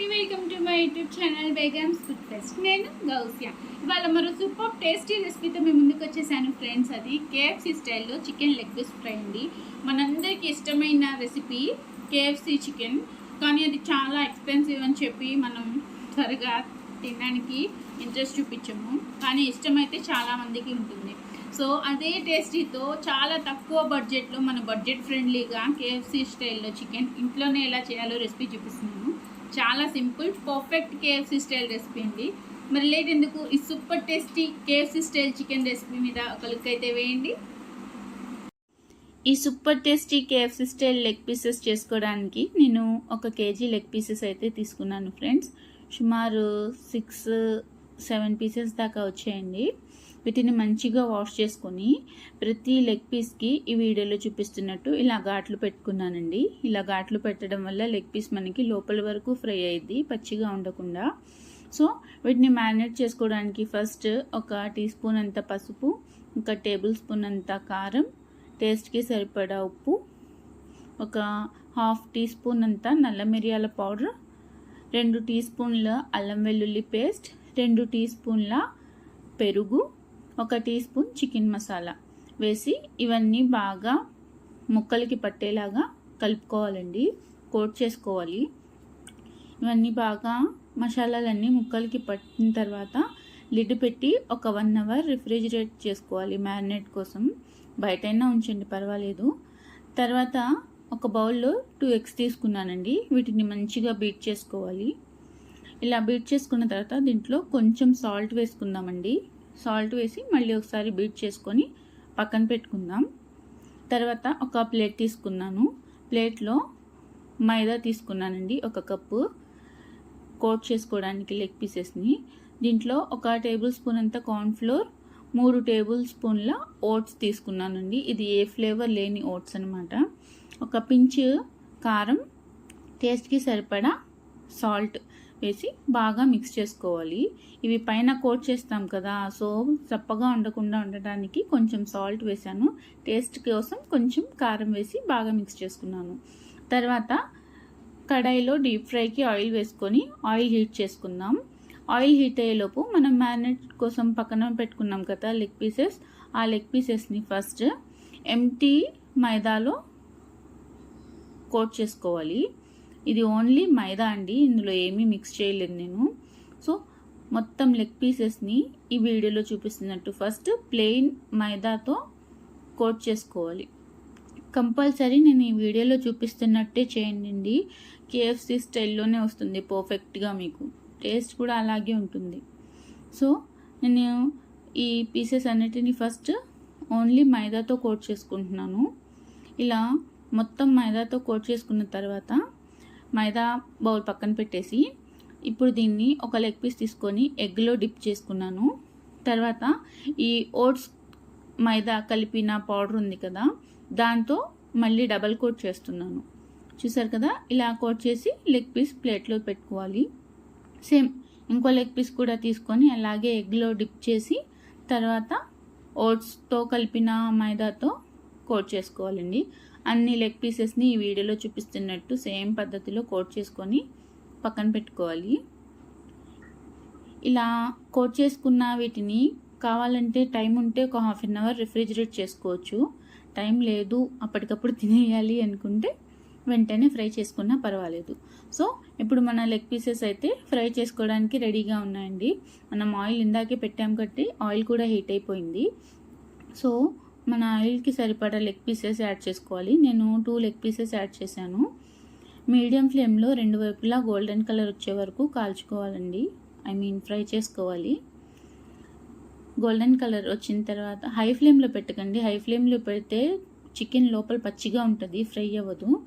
Hearty welcome to my YouTube channel Begums food fest నేను గౌసియా. ఇవాళ మరో సూపర్ టేస్టీ రెసిపీతో మేము ముందుకు వచ్చేసాను ఫ్రెండ్స్ అది కేఎఫ్సీ స్టైల్లో చికెన్ లెగ్ పీస్ ఫ్రై అండి. మనందరికీ ఇష్టమైన రెసిపీ కేఎఫ్సీ చికెన్ కానీ అది చాలా ఎక్స్పెన్సివ్ అని చెప్పి మనం త్వరగా తినడానికి ఇంట్రెస్ట్ చూపించము. కానీ ఇష్టమైతే చాలా మందికి ఉంటుంది. సో అదే టేస్టీతో చాలా తక్కువ బడ్జెట్లో మన బడ్జెట్ ఫ్రెండ్లీగా కేఎఫ్సీ స్టైల్లో చికెన్ ఇంట్లోనే ఎలా చేయాలో రెసిపీ చూపిస్తున్నాను. చాలా simple perfect KFC style recipe అండి. మరి లేట్ ఎందుకు? ఈ super tasty KFC style chicken recipe మీద ఒక లుక్ అయితే వేయండి. ఈ super tasty KFC style leg pieces చేసుకోవడానికి నేను ఒక కేజీ లెగ్ పీసెస్ అయితే తీసుకున్నాను ఫ్రెండ్స్ సుమారు సిక్స్ సెవెన్ పీసెస్ దాకా వచ్చాయండి. వీటిని మంచిగా వాష్ చేసుకొని ప్రతి లెగ్ పీస్కి ఈ వీడియోలో చూపిస్తున్నట్టు ఇలా ఘాట్లు పెట్టుకున్నానండి. ఇలా ఘాట్లు పెట్టడం వల్ల లెగ్ పీస్ మనకి లోపల వరకు ఫ్రై అయ్యిద్ది పచ్చిగా ఉండకుండా. సో వీటిని మ్యారినేట్ చేసుకోవడానికి ఫస్ట్ ఒక టీ స్పూన్ అంత పసుపు ఒక టేబుల్ స్పూన్ అంత కారం టేస్ట్కి సరిపడా ఉప్పు ఒక హాఫ్ టీ స్పూన్ అంత నల్ల మిరియాల పౌడర్ రెండు టీ స్పూన్ల అల్లం వెల్లుల్లి పేస్ట్ రెండు టీ స్పూన్ల పెరుగు ఒక టీ స్పూన్ చికెన్ మసాలా వేసి ఇవన్నీ బాగా ముక్కలకి పట్టేలాగా కలుపుకోవాలండి. కోట్ చేసుకోవాలి. ఇవన్నీ బాగా మసాలాలన్నీ ముక్కలకి పట్టిన తర్వాత లిడ్ పెట్టి ఒక వన్ అవర్ రిఫ్రిజిరేట్ చేసుకోవాలి మ్యారినేట్ కోసం. బయటైనా ఉంచండి పర్వాలేదు. తర్వాత ఒక బౌల్లో టూ ఎగ్స్ తీసుకున్నానండి. వీటిని మంచిగా బీట్ చేసుకోవాలి. ఇలా బీట్ చేసుకున్న తర్వాత దీంట్లో కొంచెం సాల్ట్ వేసుకుందామండి. సాల్ట్ వేసి మళ్ళీ ఒకసారి బీట్ చేసుకొని పక్కన పెట్టుకుందాం. తర్వాత ఒక ప్లేట్ తీసుకున్నాను. ప్లేట్లో మైదా తీసుకున్నానండి ఒక కప్పు. కోట్ చేసుకోవడానికి లెగ్ పీసెస్ని. దీంట్లో ఒక టేబుల్ స్పూన్ అంత కార్న్ఫ్లోర్ మూడు టేబుల్ స్పూన్ల ఓట్స్ తీసుకున్నానండి. ఇది ఏ ఫ్లేవర్ లేని ఓట్స్ అనమాట ఒక పించ్ కారం టేస్ట్కి సరిపడా సాల్ట్. వేసి బాగా మిక్స్ చేసుకోవాలి. ఇవి పైన కోట్ చేస్తాం కదా సో చప్పగా ఉండకుండా ఉండటానికి కొంచెం సాల్ట్ వేసాను. టేస్ట్ కోసం కొంచెం కారం వేసి బాగా మిక్స్ చేసుకున్నాను. తర్వాత కడాయిలో డీప్ ఫ్రైకి ఆయిల్ వేసుకొని ఆయిల్ హీట్ చేసుకుందాం. ఆయిల్ హీట్ అయ్యేలోపు మనం మ్యారినేట్ కోసం పక్కన పెట్టుకున్నాం కదా లెగ్ పీసెస్ ఆ లెగ్ పీసెస్ని ఫస్ట్ ఎంటీ మైదాలో కోట్ చేసుకోవాలి. ఇది ఓన్లీ మైదా అండి. ఇందులో ఏమీ మిక్స్ చేయలేదు నేను. సో మొత్తం లెగ్ పీసెస్ని ఈ వీడియోలో చూపిస్తున్నట్టు ఫస్ట్ ప్లెయిన్ మైదాతో కోట్ చేసుకోవాలి. కంపల్సరీ నేను ఈ వీడియోలో చూపిస్తున్నట్టే చేయండి కేఎఫ్సి స్టైల్లోనే వస్తుంది పర్ఫెక్ట్గా మీకు. టేస్ట్ కూడా అలాగే ఉంటుంది. సో నేను ఈ పీసెస్ అన్నిటిని ఫస్ట్ ఓన్లీ మైదాతో కోట్ చేసుకుంటున్నాను. ఇలా మొత్తం మైదాతో కోట్ చేసుకున్న తర్వాత మైదా బౌల్ పక్కన పెట్టేసి ఇప్పుడు దీన్ని ఒక లెగ్ పీస్ తీసుకొని ఎగ్లో డిప్ చేసుకున్నాను. తర్వాత ఈ ఓట్స్ మైదా కలిపిన పౌడర్ ఉంది కదా దాంతో మళ్ళీ డబల్ కోట్ చేస్తున్నాను. చూసారు కదా ఇలా కోట్ చేసి లెగ్ పీస్ ప్లేట్లో పెట్టుకోవాలి. సేమ్ ఇంకో లెగ్ పీస్ కూడా తీసుకొని అలాగే ఎగ్లో డిప్ చేసి తర్వాత ఓట్స్తో కలిపిన మైదాతో కోట్ చేసుకోవాలండి. అన్ని లెగ్ పీసెస్ని ఈ వీడియోలో చూపిస్తున్నట్టు సేమ్ పద్ధతిలో కోట్ చేసుకొని పక్కన పెట్టుకోవాలి. ఇలా కోట్ చేసుకున్న వీటిని కావాలంటే టైం ఉంటే ఒక హాఫ్ అన్ అవర్ రిఫ్రిజిరేట్ చేసుకోవచ్చు. టైం లేదు అప్పటికప్పుడు తినేయాలి అనుకుంటే వెంటనే ఫ్రై చేసుకున్నా పర్వాలేదు. సో ఇప్పుడు మన లెగ్ పీసెస్ అయితే ఫ్రై చేసుకోవడానికి రెడీగా ఉన్నాయండి. మనం ఆయిల్ ఇందాకే పెట్టాం కాబట్టి ఆయిల్ కూడా హీట్ అయిపోయింది. సో మన ఆయిల్కి సరిపడా లెగ్ పీసెస్ యాడ్ చేసుకోవాలి. నేను టూ లెగ్ పీసెస్ యాడ్ చేశాను. మీడియం ఫ్లేమ్లో రెండు వైపులా గోల్డెన్ కలర్ వచ్చే వరకు కాల్చుకోవాలండి. ఐ మీన్ ఫ్రై చేసుకోవాలి. గోల్డెన్ కలర్ వచ్చిన తర్వాత హై ఫ్లేమ్లో పెట్టకండి. హై ఫ్లేమ్లో పెడితే చికెన్ లోపల పచ్చిగా ఉంటుంది ఫ్రై అవ్వదు.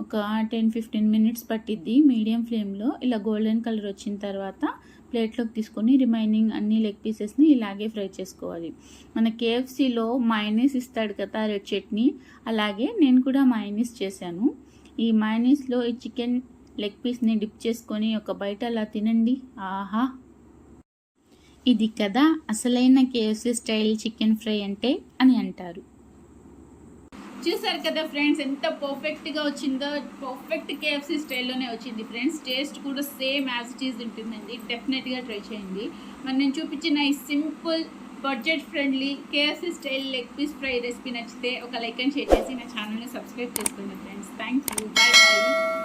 ఒక టెన్ ఫిఫ్టీన్ మినిట్స్ పట్టిద్ది మీడియం ఫ్లేమ్లో. ఇలా గోల్డెన్ కలర్ వచ్చిన తర్వాత ప్లేట్లోకి తీసుకొని రిమైనింగ్ అన్ని లెగ్ పీసెస్ని ఇలాగే ఫ్రై చేసుకోవాలి. మన కేఎఫ్సీలో మైనీస్ ఇస్తాడు కదా రెడ్ చట్నీ అలాగే నేను కూడా మైనీస్ చేశాను. ఈ మైనీస్లో ఈ చికెన్ లెగ్ పీస్ని డిప్ చేసుకొని ఒక బయట అలా తినండి. ఆహా! ఇది కదా అసలైన కేఎఫ్సీ స్టైల్ చికెన్ ఫ్రై అంటే అని అంటారు. చూసారు కదా ఫ్రెండ్స్ ఎంత పర్ఫెక్ట్గా వచ్చిందో పర్ఫెక్ట్ కేఎఫ్సీ స్టైల్లోనే వచ్చింది. ఫ్రెండ్స్ టేస్ట్ కూడా సేమ్ యాజ్ ఇట్ ఈజ్ ఉంటుందండి. డెఫినెట్గా ట్రై చేయండి. మరి నేను చూపించిన ఈ simple budget friendly KFC style leg piece fry recipe నచ్చితే ఒక లైక్ అండ్ షేర్ చేసి నా ఛానల్ని సబ్స్క్రైబ్ చేసుకోండి friends thank you bye bye